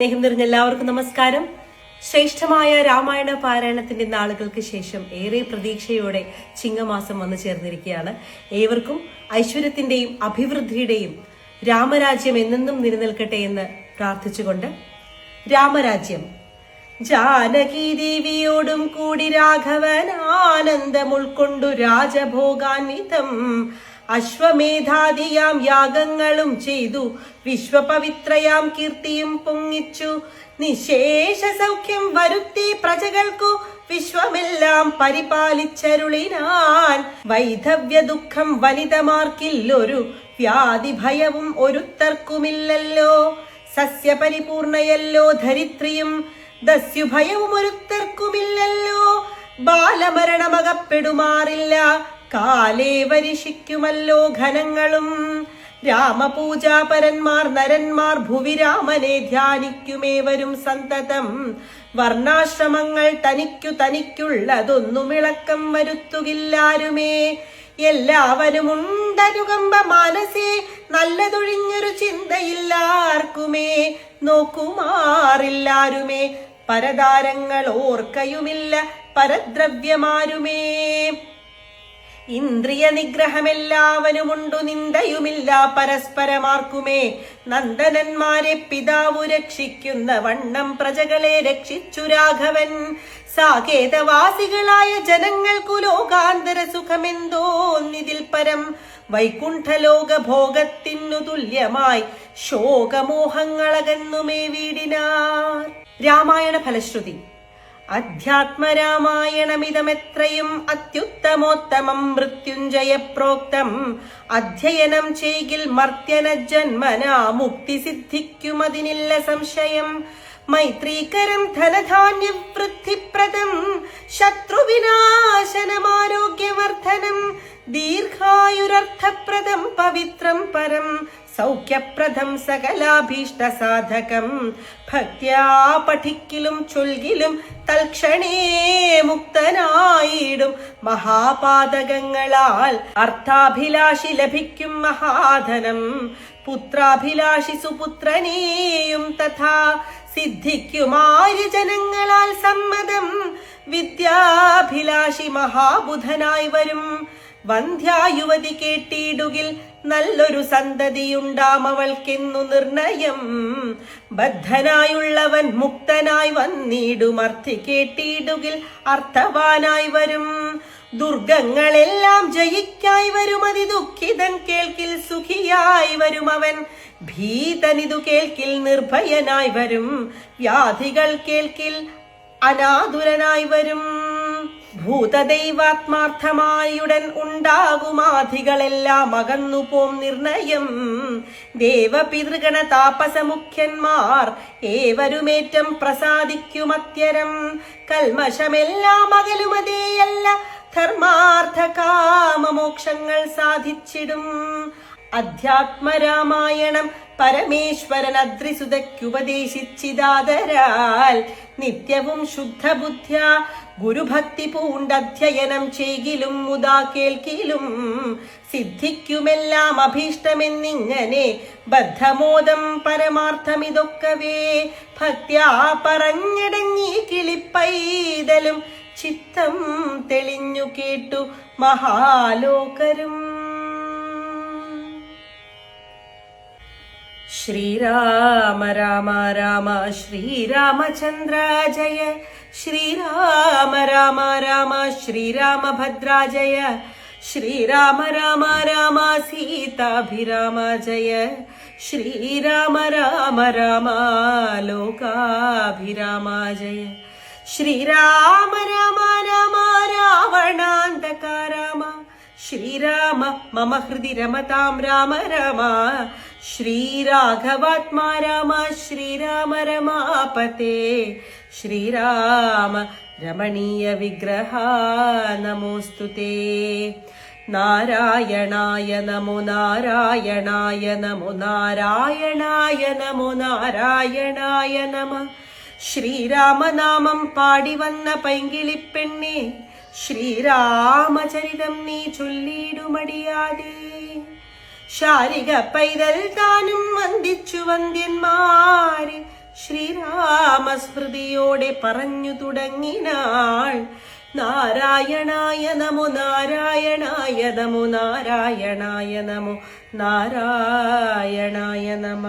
സ്നേഹം നിറഞ്ഞ എല്ലാവർക്കും നമസ്കാരം. ശ്രേഷ്ഠമായ രാമായണ പാരായണത്തിന്റെ നാളുകൾക്ക് ശേഷം ഏറെ പ്രതീക്ഷയോടെ ചിങ്ങമാസം വന്നു ചേർന്നിരിക്കുകയാണ്. ഏവർക്കും ഐശ്വര്യത്തിന്റെയും അഭിവൃദ്ധിയുടെയും രാമരാജ്യം എന്നെന്നും നിലനിൽക്കട്ടെ എന്ന് പ്രാർത്ഥിച്ചുകൊണ്ട് രാമരാജ്യം. ജാനകി ദേവിയോടും കൂടി രാഘവൻ ആനന്ദം ഉൾക്കൊണ്ടു രാജഭോഗാൻവിതം അശ്വമേധാദിയാം യാഗങ്ങളും ചെയ്തു. വിശ്വപവിത്രയാം കീർത്തിയും പൊങ്ങിച്ചു. നിശേഷ സൗഖ്യം വരുത്തി പ്രജകൾക്കു വിശ്വമെല്ലാം പരിപാലിച്ചരുളിനാൻ. വൈധവ്യ ദുഃഖം വനിതമാർക്കില്ലൊരു വ്യാധി ഭയവും ഒരുത്തർക്കുമില്ലല്ലോ. സസ്യപരിപൂർണയല്ലോ ധരിത്രിയും ദസ്യുഭയവും ഒരുത്തർക്കുമില്ലല്ലോ ബാലമരണമകപ്പെടുമാറില്ല. കാലേ വരിഷിക്കുമല്ലോ ഘനങ്ങളും. രാമപൂജാപരന്മാർ നരന്മാർ ഭുവി രാമനെ ധ്യാനിക്കുമേവരും സന്തതം. വർണാശ്രമങ്ങൾ തനിക്കു തനിക്കുള്ളതൊന്നും ഇളക്കം വരുത്തുകില്ലാരുമേ. എല്ലാവരും ഉണ്ടനുകമ്പ മനസ്സേ നല്ലതൊഴിഞ്ഞൊരു ചിന്തയില്ലാർക്കുമേ. നോക്കുമാറില്ലാരുമേ പരതാരങ്ങൾ ഓർക്കയുമില്ല പരദ്രവ്യമാരുമേ. ഇന്ദ്രിയ നിഗ്രഹമെല്ലാവനുമുണ്ടു നിന്ദയുമില്ല പരസ്പരമാർക്കുമേ. നന്ദനന്മാരെ പിതാവു രക്ഷിക്കുന്ന വണ്ണം പ്രജകളെ രക്ഷിച്ചു രാഘവൻ. സാകേതവാസികളായ ജനങ്ങൾക്കു ലോകാന്തര സുഖമെന്തോന്നിതിൽ പരം. വൈകുണ്ഠലോക ഭോഗത്തിനു തുല്യമായി ശോകമോഹങ്ങളകന്നുമേ വീടിനാർ. രാമായണ ഫലശ്രുതി അധ്യാത്മരാമായണമിതമെത്രയും അത്യുത്തമോത്തമം മൃത്യുഞ്ജയ പ്രോക്തം അധ്യയനം ചെയ്കിൽ മർത്യന ജന്മനാ മുക്തി സിദ്ധിക്കുമതിനില്ല സംശയം. മൈത്രീകരം ധനധാന്യവൃദ്ധിപ്രദം ശത്രുവിനാശനമാരോഗ്യവർദ്ധനം ദീർഘായുരർത്ഥപ്രദം പവിത്രം പരം സൗഖ്യപ്രദം സകലാഭീഷ്ട സാധകം ഭക്യാ പഠിക്കിലും ചൊൽകിലും തൽക്ഷണേ മുക്തനായിടും മഹാപാതകങ്ങളാൽ. അർത്ഥാഭിലാഷി ലഭിക്കും മഹാധനം. പുത്രാഭിലാഷി സുപുത്രനെയും തഥാ സിദ്ധിക്കുമായി ജനങ്ങളാൽ സമ്മതം. വിദ്യാഭിലാഷി മഹാബുധനായി വരും. വന്ധ്യായുവതി കേട്ടിടുകിൽ നല്ലൊരു സന്തതിയുണ്ടാം അവൾക്കെന്നു നിർണയം. ബദ്ധനായുള്ളവൻ മുക്തനായി വന്നിടുമർത്ഥി കേട്ടിടുകിൽ അർത്ഥവാനായി വരും. ദുർഗങ്ങളെല്ലാം ജയിക്കായി വരും അതി ദുഃഖിതൻ കേൾക്കിൽ സുഖിയായി വരും അവൻ. ഭീതനിതു കേൾക്കിൽ നിർഭയനായി വരും. വ്യാധികൾ കേൾക്കിൽ അനാതുരനായി വരും. ഭൂതദൈവാത്മാർത്ഥമായുടൻ ഉണ്ടാകുമാധികളെല്ലാം അകന്നു പോം നിർണയം. ദേവപിതൃഗണ താപസമുഖ്യന്മാർ ഏവരുമേറ്റം പ്രസാദിക്കുമത്യരം. കൽമശമെല്ലാം അകലുമതേയല്ല. ധർമാർത്ഥ കാമമോക്ഷങ്ങൾ സാധിച്ചിടും. അധ്യാത്മരാമായണം പരമേശ്വരൻ അദ്രിസുതയ്ക്കുപദേശിച്ചിതാതരാൽ നിത്യവും ശുദ്ധബുദ്ധ്യ ഗുരുഭക്തി പൂണ്ടധ്യയനം ചെയ്കിലും മുതാ കേൾക്കിലും സിദ്ധിക്കുമെല്ലാം അഭീഷ്ടമെന്നിങ്ങനെ ബദ്ധമോദം പരമാർത്ഥമിതൊക്കവേ. ഭക്ത്യാ പറഞ്ഞടങ്ങി കിളിപ്പൈതലും ചിത്തം തെളിഞ്ഞു കേട്ടു മഹാലോകരും. श्री राम राम राम श्री श्रीरामचन्द्र जय। श्री राम राम राम श्री राम भद्रा जय। श्री राम राम राम सीताभिराम जय। श्री राम राम राम लोकाभिराम जय। श्री राम राम राम रावणान्धकाराम। श्री राम मम हृदि रमतां राम रामा। ശ്രീരാഘവാത്മാ രാമ ശ്രീരാമ രമാപതേ. ശ്രീരാമ രമണീയ വിഗ്രഹ നമോസ്തുതേ നാരായണായ നമോ നാരായണായ നമോ നാരായണായ നമോ നാരായണായ നമ. ശ്രീരാമനാമം പാടി വന്ന പൈങ്കിളിപ്പെണ്ണെ ശ്രീരാമചരിതം നീ ചൊല്ലിടുമടിയാതെ ശാരിക പൈതൽ താനും വന്ദിച്ചു വന്ദ്യന്മാരെ. ശ്രീരാമസ്മൃതിയോടെ പറഞ്ഞു തുടങ്ങിനാൾ. നാരായണായ നമോ നാരായണായ നമോ നാരായണായ നമോ നാരായണായ നമ.